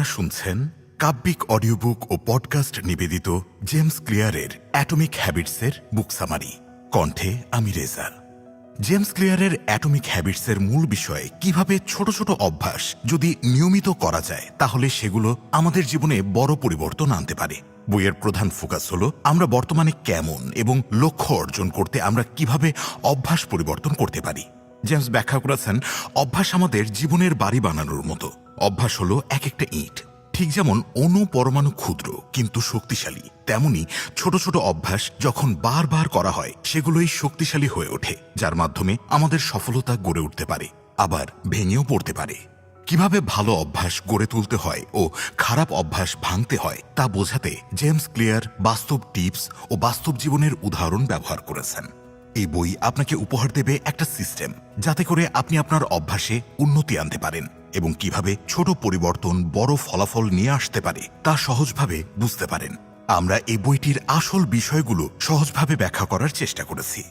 আপনারা শুনছেন কাব্যিক অডিও বুক ও পডকাস্ট নিবেদিত জেমস ক্লিয়ারের অ্যাটমিক হ্যাবিটসের বুক সামারি। কণ্ঠে আমি রেজা। জেমস ক্লিয়ারের অ্যাটমিক হ্যাবিটসের মূল বিষয়ে কীভাবে ছোট ছোট অভ্যাস যদি নিয়মিত করা যায়, তাহলে সেগুলো আমাদের জীবনে বড় পরিবর্তন আনতে পারে। বইয়ের প্রধান ফোকাস হলো, আমরা বর্তমানে কেমন এবং লক্ষ্য অর্জন করতে আমরা কীভাবে অভ্যাস পরিবর্তন করতে পারি। জেমস ব্যাখ্যা করেছেন, অভ্যাস আমাদের জীবনের বাড়ি বানানোর মতো। অভ্যাস হলো এক একটা ইট। ঠিক যেমন অণু পরমাণু ক্ষুদ্র কিন্তু শক্তিশালী, তেমনি ছোট ছোট অভ্যাস যখন বারবার করা হয়, সেগুলোই শক্তিশালী হয়ে ওঠে, যার মাধ্যমে আমাদের সফলতা গড়ে উঠতে পারে, আবার ভেঙেও পড়তে পারে। কীভাবে ভালো অভ্যাস গড়ে তুলতে হয় ও খারাপ অভ্যাস ভাঙতে হয়, তা বোঝাতে জেমস ক্লিয়ার বাস্তব টিপস ও বাস্তব জীবনের উদাহরণ ব্যবহার করেছেন। এই বই আপনাকে উপহার দেবে একটা সিস্টেম, যাতে করে আপনি আপনার অভ্যাসে উন্নতি আনতে পারেন এবং কীভাবে ছোট পরিবর্তন বড় ফলাফল নিয়ে আসতে পারে তা সহজভাবে বুঝতে পারেন। আমরা এই বইটির আসল বিষয়গুলো সহজভাবে ব্যাখ্যা করার চেষ্টা করেছি।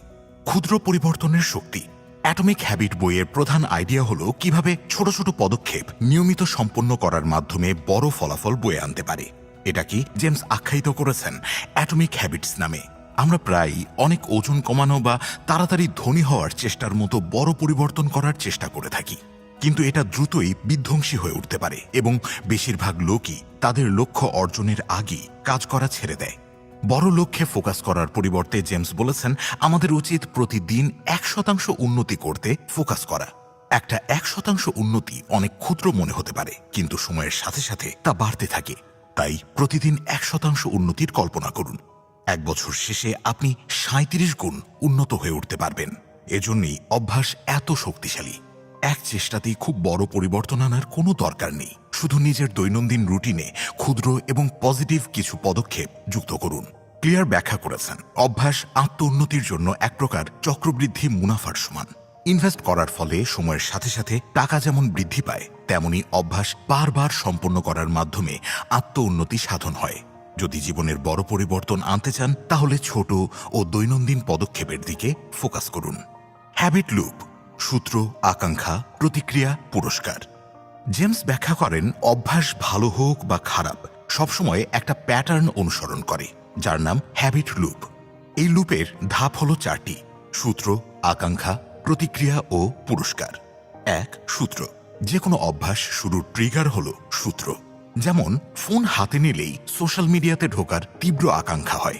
ক্ষুদ্র পরিবর্তনের শক্তি। অ্যাটমিক হ্যাবিট বইয়ের প্রধান আইডিয়া হলো কীভাবে ছোট ছোট পদক্ষেপ নিয়মিত সম্পন্ন করার মাধ্যমে বড় ফলাফল বয়ে আনতে পারে। এটা কি জেমস আখ্যায়িত করেছেন অ্যাটমিক হ্যাবিটস নামে। আমরা প্রায়ই অনেক ওজন কমানো বা তাড়াতাড়ি ধনী হওয়ার চেষ্টার মতো বড় পরিবর্তন করার চেষ্টা করে থাকি। কিন্তু এটা দ্রুতই বিধ্বংসী হয়ে উঠতে পারে এবং বেশিরভাগ লোকই তাদের লক্ষ্য অর্জনের আগেই কাজ করা ছেড়ে দেয়। বড় লক্ষ্যে ফোকাস করার পরিবর্তে জেমস বলেছেন, আমাদের উচিত প্রতিদিন এক শতাংশ উন্নতি করতে ফোকাস করা। একটা এক শতাংশ উন্নতি অনেক ক্ষুদ্র মনে হতে পারে, কিন্তু সময়ের সাথে সাথে তা বাড়তে থাকে। তাই প্রতিদিন এক শতাংশ উন্নতির কল্পনা করুন। এক বছর শেষে আপনি সাঁত্রিশ গুণ উন্নত হয়ে উঠতে পারবেন। এজন্যই অভ্যাস এত শক্তিশালী। এক চেষ্টাতেই খুব বড় পরিবর্তন আনার কোনো দরকার নেই। শুধু নিজের দৈনন্দিন রুটিনে ক্ষুদ্র এবং পজিটিভ কিছু পদক্ষেপ যুক্ত করুন। ক্লিয়ার ব্যাখ্যা করেছেন, অভ্যাস আত্ম উন্নতির জন্য এক প্রকার চক্রবৃদ্ধি মুনাফার সমান। ইনভেস্ট করার ফলে সময়ের সাথে সাথে টাকা যেমন বৃদ্ধি পায়, তেমনি অভ্যাস বারবার সম্পন্ন করার মাধ্যমে আত্ম উন্নতি সাধন হয়। যদি জীবনের বড় পরিবর্তন আনতে চান, তাহলে ছোট ও দৈনন্দিন পদক্ষেপের দিকে ফোকাস করুন। হ্যাবিট লুপ সূত্র, আকাঙ্ক্ষা, প্রতিক্রিয়া, পুরস্কার। জেমস ব্যাখ্যা করেন, অভ্যাস ভালো হোক বা খারাপ, সবসময় একটা প্যাটার্ন অনুসরণ করে, যার নাম হ্যাবিট লুপ এই লুপের ধাপ হল চারটি, সূত্র, আকাঙ্ক্ষা, প্রতিক্রিয়া ও পুরস্কার। এক, সূত্র। যে কোনো অভ্যাস শুরুর ট্রিগার হল সূত্র। যেমন, ফোন হাতে নিলেই সোশ্যাল মিডিয়াতে ঢোকার তীব্র আকাঙ্ক্ষা হয়।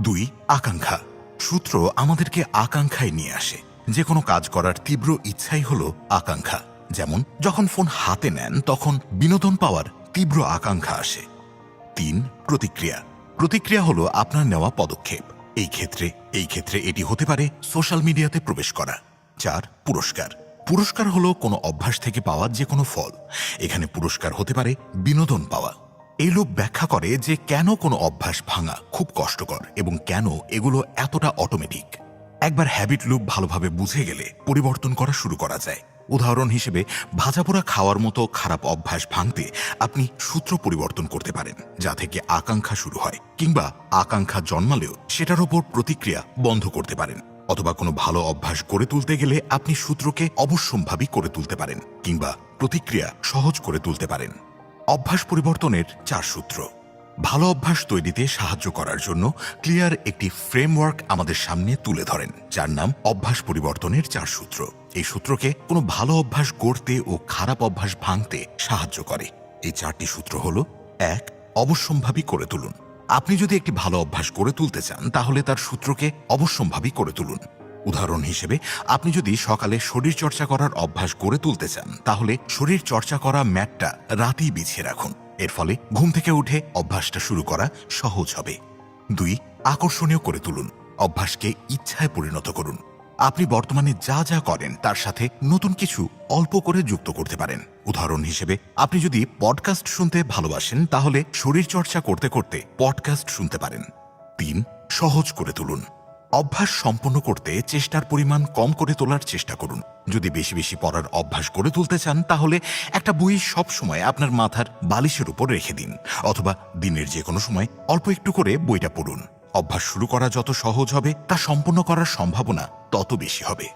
দুই, আকাঙ্ক্ষা। সূত্র আমাদেরকে আকাঙ্ক্ষায় নিয়ে আসে। যে কোনো কাজ করার তীব্র ইচ্ছাই হল আকাঙ্ক্ষা। যেমন, যখন ফোন হাতে নেন, তখন বিনোদন পাওয়ার তীব্র আকাঙ্ক্ষা আসে। তিন, প্রতিক্রিয়া। প্রতিক্রিয়া হলো আপনার নেওয়া পদক্ষেপ। এই ক্ষেত্রে এই ক্ষেত্রে এটি হতে পারে সোশ্যাল মিডিয়াতে প্রবেশ করা। চার, পুরস্কার। পুরস্কার হলো কোনো অভ্যাস থেকে পাওয়া যে কোনো ফল। এখানে পুরস্কার হতে পারে বিনোদন পাওয়া। এই লোক ব্যাখ্যা করে যে কেন কোনো অভ্যাস ভাঙা খুব কষ্টকর এবং কেন এগুলো এতটা অটোমেটিক একবার হ্যাবিট লুপ ভালোভাবে বুঝে গেলে পরিবর্তন করা শুরু করা যায়। উদাহরণ হিসেবে, ভাজাপোড়া খাওয়ার মতো খারাপ অভ্যাস ভাঙতে আপনি সূত্র পরিবর্তন করতে পারেন, যা থেকে আকাঙ্ক্ষা শুরু হয়, কিংবা আকাঙ্ক্ষা জন্মালেও সেটার ওপর প্রতিক্রিয়া বন্ধ করতে পারেন। অথবা কোনো ভালো অভ্যাস গড়ে তুলতে গেলে আপনি সূত্রকে অবশ্যম্ভাবী করে তুলতে পারেন, কিংবা প্রতিক্রিয়া সহজ করে তুলতে পারেন। অভ্যাস পরিবর্তনের চার সূত্র। ভালো অভ্যাস তৈরিতে সাহায্য করার জন্য ক্লিয়ার একটি ফ্রেমওয়ার্ক আমাদের সামনে তুলে ধরেন, যার নাম অভ্যাস পরিবর্তনের চার সূত্র। এই সূত্রকে কোনো ভালো অভ্যাস গড়তে ও খারাপ অভ্যাস ভাঙতে সাহায্য করে। এই চারটি সূত্র হল, এক, অবশ্যম্ভাবী করে তুলুন। আপনি যদি একটি ভালো অভ্যাস গড়ে তুলতে চান, তাহলে তার সূত্রকে অবশ্যম্ভাবী করে তুলুন। উদাহরণ হিসেবে, আপনি যদি সকালে শরীর চর্চা করার অভ্যাস গড়ে তুলতে চান, তাহলে শরীর চর্চা করা ম্যাটটা রাতেই বিছিয়ে রাখুন। এর ফলে ঘুম থেকে উঠে অভ্যাসটা শুরু করা সহজ হবে। দুই, আকর্ষণীয় করে তুলুন। অভ্যাসকে ইচ্ছায় পরিণত করুন। আপনি বর্তমানে যা যা করেন, তার সাথে নতুন কিছু অল্প করে যুক্ত করতে পারেন। উদাহরণ হিসেবে, আপনি যদি পডকাস্ট শুনতে ভালোবাসেন, তাহলে শরীর চর্চা করতে করতে পডকাস্ট শুনতে পারেন। তিন, সহজ করে তুলুন। অভ্যাস সম্পন্ন করতে চেষ্টার পরিমাণ কম করে তোলার চেষ্টা করুন। যদি বেশি বেশি পড়ার অভ্যাস করে তুলতে চান, তাহলে একটা বই সব সময় আপনার মাথার বালিশের উপর রেখে দিন। অথবা দিনের যে কোনো সময় অল্প একটু করে বইটা পড়ুন। অভ্যাস শুরু করা যত সহজ হবে, তা সম্পন্ন করার সম্ভাবনা তত বেশি হবে।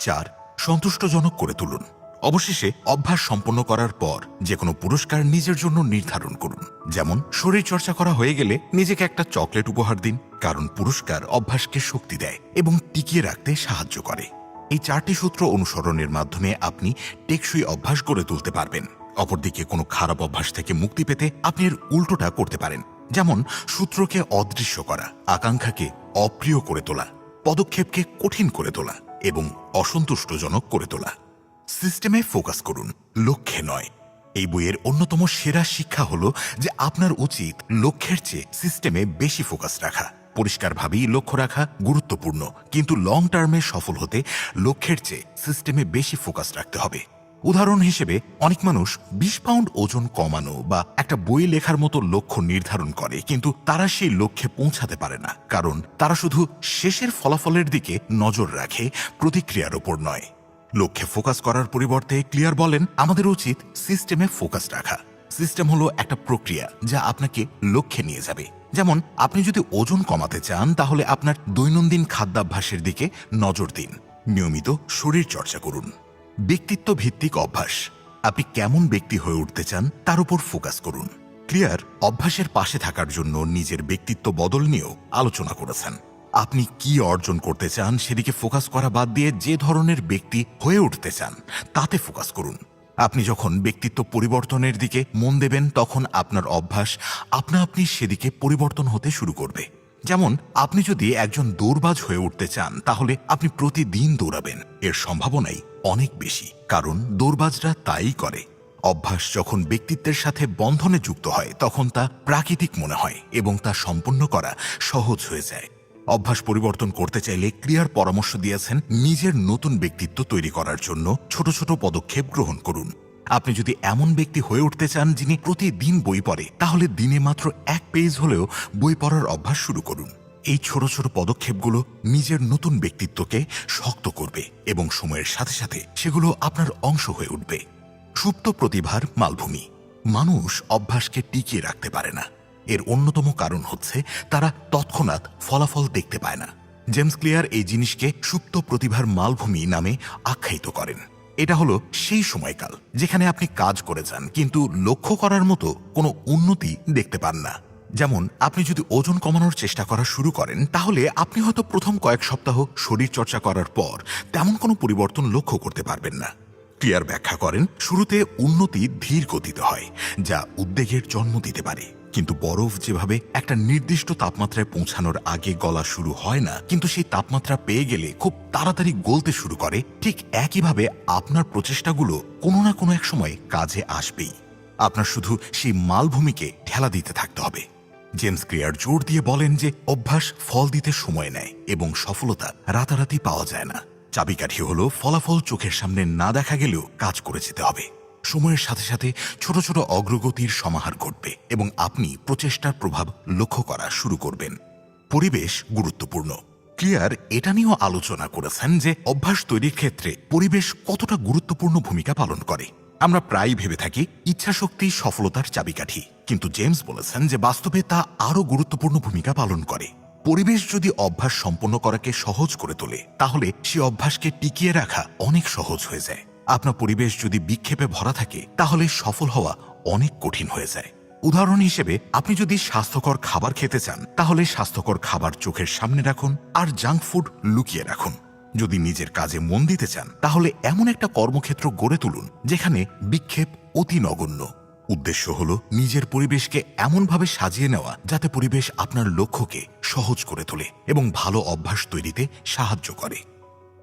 চার, সন্তুষ্টজনক করে তুলুন। অবশেষে অভ্যাস সম্পন্ন করার পর যে কোনো পুরস্কার নিজের জন্য নির্ধারণ করুন। যেমন শরীর চর্চা করা হয়ে গেলে নিজেকে একটা চকলেট উপহার দিন, কারণ পুরস্কার অভ্যাসকে শক্তি দেয় এবং টিকিয়ে রাখতে সাহায্য করে। এই চারটি সূত্র অনুসরণের মাধ্যমে আপনি টেকসই অভ্যাস গড়ে তুলতে পারবেন। অপরদিকে কোনো খারাপ অভ্যাস থেকে মুক্তি পেতে আপনি এর উল্টোটা করতে পারেন। যেমন সূত্রকে অদৃশ্য করা, আকাঙ্ক্ষাকে অপ্রিয় করে তোলা, পদক্ষেপকে কঠিন করে তোলা এবং অসন্তুষ্টজনক করে তোলা। সিস্টেমে ফোকাস করুন, লক্ষ্যে নয়। এই বইয়ের অন্যতম সেরা শিক্ষা হলো যে আপনার উচিত লক্ষ্যের চেয়ে সিস্টেমে বেশি ফোকাস রাখা। পরিষ্কারভাবেই লক্ষ্য রাখা গুরুত্বপূর্ণ, কিন্তু লং টার্মে সফল হতে লক্ষ্যের চেয়ে সিস্টেমে বেশি ফোকাস রাখতে হবে। উদাহরণ হিসেবে, অনেক মানুষ বিশ পাউন্ড ওজন কমানো বা একটা বই লেখার মতো লক্ষ্য নির্ধারণ করে, কিন্তু তারা সেই লক্ষ্যে পৌঁছাতে পারে না, কারণ তারা শুধু শেষের ফলাফলের দিকে নজর রাখে, প্রতিক্রিয়ার ওপর নয়। লক্ষ্যে ফোকাস করার পরিবর্তে ক্লিয়ার বলেন, আমাদের উচিত সিস্টেমে ফোকাস রাখা। সিস্টেম হলো একটা প্রক্রিয়া যা আপনাকে লক্ষ্যে নিয়ে যাবে। যেমন, আপনি যদি ওজন কমাতে চান, তাহলে আপনার দৈনন্দিন খাদ্যাভ্যাসের দিকে নজর দিন। নিয়মিত শরীর চর্চা করুন। ব্যক্তিত্ব ভিত্তিক অভ্যাস। আপনি কেমন ব্যক্তি হয়ে উঠতে চান তার উপর ফোকাস করুন। ক্লিয়ার অভ্যাসের পাশে থাকার জন্য নিজের ব্যক্তিত্ব বদল নিয়েও আলোচনা করেছেন। আপনি কি অর্জন করতে চান সেদিকে ফোকাস করা বাদ দিয়ে যে ধরনের ব্যক্তি হয়ে উঠতে চান, তাতে ফোকাস করুন। আপনি যখন ব্যক্তিত্ব পরিবর্তনের দিকে মন দেবেন, তখন আপনার অভ্যাস আপনা আপনি সেদিকে পরিবর্তন হতে শুরু করবে। যেমন, আপনি যদি একজন দৌড়বাজ হয়ে উঠতে চান, তাহলে আপনি প্রতিদিন দৌড়াবেন। এর সম্ভাবনাই অনেক বেশি, কারণ দৌড়বাজরা তাই করে। অভ্যাস যখন ব্যক্তিত্বের সাথে বন্ধনে যুক্ত হয়, তখন তা প্রাকৃতিক মনে হয় এবং তা সম্পন্ন করা সহজ হয়ে যায়। অভ্যাস পরিবর্তন করতে চাইলে ক্রিয়ার পরামর্শ দিয়েছেন নিজের নতুন ব্যক্তিত্ব তৈরি করার জন্য ছোট ছোট পদক্ষেপ গ্রহণ করুন। আপনি যদি এমন ব্যক্তি হয়ে উঠতে চান যিনি প্রতিদিন বই পড়ে, তাহলে দিনে মাত্র এক পেজ হলেও বই পড়ার অভ্যাস শুরু করুন। এই ছোট ছোট পদক্ষেপগুলো নিজের নতুন ব্যক্তিত্বকে শক্ত করবে এবং সময়ের সাথে সাথে সেগুলো আপনার অংশ হয়ে উঠবে। সুপ্ত প্রতিভার মালভূমি। মানুষ অভ্যাসকে টিকিয়ে রাখতে পারে না। এর অন্যতম কারণ হচ্ছে তারা তৎক্ষণাৎ ফলাফল দেখতে পায় না। জেমস ক্লিয়ার এই জিনিসকে সুপ্ত প্রতিভার মালভূমি নামে আখ্যায়িত করেন। এটা হলো সেই সময়কাল যেখানে আপনি কাজ করে যান, কিন্তু লক্ষ্য করার মতো কোনো উন্নতি দেখতে পান না। যেমন, আপনি যদি ওজন কমানোর চেষ্টা করা শুরু করেন, তাহলে আপনি হয়তো প্রথম কয়েক সপ্তাহ শরীর চর্চা করার পর তেমন কোনো পরিবর্তন লক্ষ্য করতে পারবেন না। ক্লিয়ার ব্যাখ্যা করেন, শুরুতে উন্নতি ধীর গতিতে হয়, যা উদ্বেগের জন্ম দিতে পারে। কিন্তু বরফ যেভাবে একটা নির্দিষ্ট তাপমাত্রায় পৌঁছানোর আগে গলা শুরু হয় না, কিন্তু সেই তাপমাত্রা পেয়ে গেলে খুব তাড়াতাড়ি গলতে শুরু করে। ঠিক একইভাবে আপনার প্রচেষ্টাগুলো কোনো না কোনো এক সময় কাজে আসবেই। আপনার শুধু সেই মালভূমিকে ঠেলা দিতে থাকতে হবে। জেমস ক্রিয়ার জোর দিয়ে বলেন যে অভ্যাস ফল দিতে সময় নেয় এবং সফলতা রাতারাতি পাওয়া যায় না। চাবিকাঠি হলো ফলাফল চোখের সামনে না দেখা গেলেও কাজ করে যেতে হবে। সময়ের সাথে সাথে ছোট ছোট অগ্রগতির সমাহার ঘটবে এবং আপনি প্রচেষ্টার প্রভাব লক্ষ্য করা শুরু করবেন। পরিবেশ গুরুত্বপূর্ণ। ক্লিয়ার, এটা নিয়েও আলোচনা করেছেন যে অভ্যাস তৈরির ক্ষেত্রে পরিবেশ কতটা গুরুত্বপূর্ণ ভূমিকা পালন করে। আমরা প্রায় ভেবে থাকি ইচ্ছাশক্তি সফলতার চাবিকাঠি। কিন্তু জেমস বলেছেন যে বাস্তবে তা আরও গুরুত্বপূর্ণ ভূমিকা পালন করে। পরিবেশ যদি অভ্যাস সম্পন্ন করাকে সহজ করে তোলে, তাহলে সে অভ্যাসকে টিকিয়ে রাখা অনেক সহজ হয়ে যায়। আপনার পরিবেশ যদি বিক্ষেপে ভরা থাকে, তাহলে সফল হওয়া অনেক কঠিন হয়ে যায়। উদাহরণ হিসেবে, আপনি যদি স্বাস্থ্যকর খাবার খেতে চান, তাহলে স্বাস্থ্যকর খাবার চোখের সামনে রাখুন আর জাঙ্ক ফুড লুকিয়ে রাখুন। যদি নিজের কাজে মন দিতে চান, তাহলে এমন একটা কর্মক্ষেত্র গড়ে তুলুন, যেখানে বিক্ষেপ অতি নগণ্য। উদ্দেশ্য হল নিজের পরিবেশকে এমনভাবে সাজিয়ে নেওয়া, যাতে পরিবেশ আপনার লক্ষ্যকে সহজ করে তোলে এবং ভালো অভ্যাস তৈরিতে সাহায্য করে।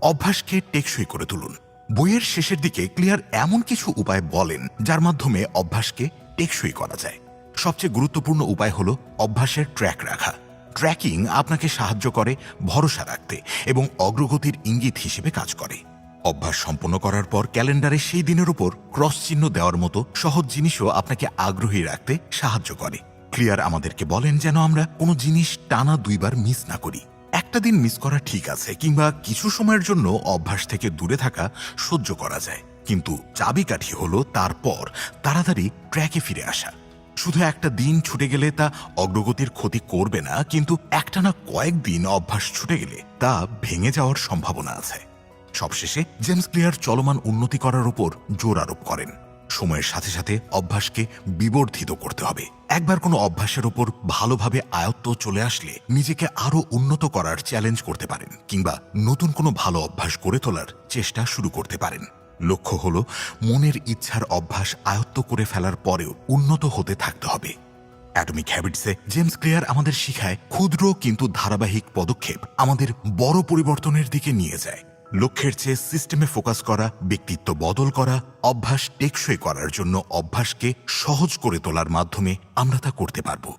অভ্যাসকে টেকসই করে তুলুন। বইয়ের শেষের দিকে ক্লিয়ার এমন কিছু উপায় বলেন যার মাধ্যমে অভ্যাসকে টেকসই করা যায়। সবচেয়ে গুরুত্বপূর্ণ উপায় হলো অভ্যাসের ট্র্যাক রাখা। ট্র্যাকিং আপনাকে সাহায্য করে ভরসা রাখতে এবং অগ্রগতির ইঙ্গিত হিসেবে কাজ করে। অভ্যাস সম্পন্ন করার পর ক্যালেন্ডারে সেই দিনের উপর ক্রস চিহ্ন দেওয়ার মতো সহজ জিনিসও আপনাকে আগ্রহী রাখতে সাহায্য করে। ক্লিয়ার আমাদেরকে বলেন যেন আমরা কোনো জিনিস টানা দুইবার মিস না করি। একটা দিন মিস করা ঠিক আছে কিংবা কিছু সময়ের জন্য অভ্যাস থেকে দূরে থাকা সহ্য করা যায়। কিন্তু চাবিকাঠি হলো তারপর তাড়াতাড়ি ট্র্যাকে ফিরে আসা। শুধু একটা দিন ছুটে গেলে তা অগ্রগতির ক্ষতি করবে না, কিন্তু একটানা কয়েকদিন অভ্যাস ছুটে গেলে তা ভেঙে যাওয়ার সম্ভাবনা আছে। সবশেষে জেমস ক্লিয়ার চলমান উন্নতি করার উপর জোর আরোপ করেন। সময়ের সাথে সাথে অভ্যাসকে বিবর্ধিত করতে হবে। একবার কোনো অভ্যাসের ওপর ভালোভাবে আয়ত্ত চলে আসলে নিজেকে আরও উন্নত করার চ্যালেঞ্জ করতে পারেন কিংবা নতুন কোনো ভালো অভ্যাস গড়ে তোলার চেষ্টা শুরু করতে পারেন। লক্ষ্য হল, মনের ইচ্ছার অভ্যাস আয়ত্ত করে ফেলার পরেও উন্নত হতে থাকতে হবে। অ্যাটমিক হ্যাবিটসে জেমস ক্লিয়ার আমাদের শিখায়, ক্ষুদ্র কিন্তু ধারাবাহিক পদক্ষেপ আমাদের বড় পরিবর্তনের দিকে নিয়ে যায়। লক্ষ্যের চেয়ে সিস্টেমে ফোকাস করা, ব্যক্তিত্ব বদল করা, অভ্যাস টেকসই করার জন্য অভ্যাসকে সহজ করে তোলার মাধ্যমে আমরা তা করতে পারব।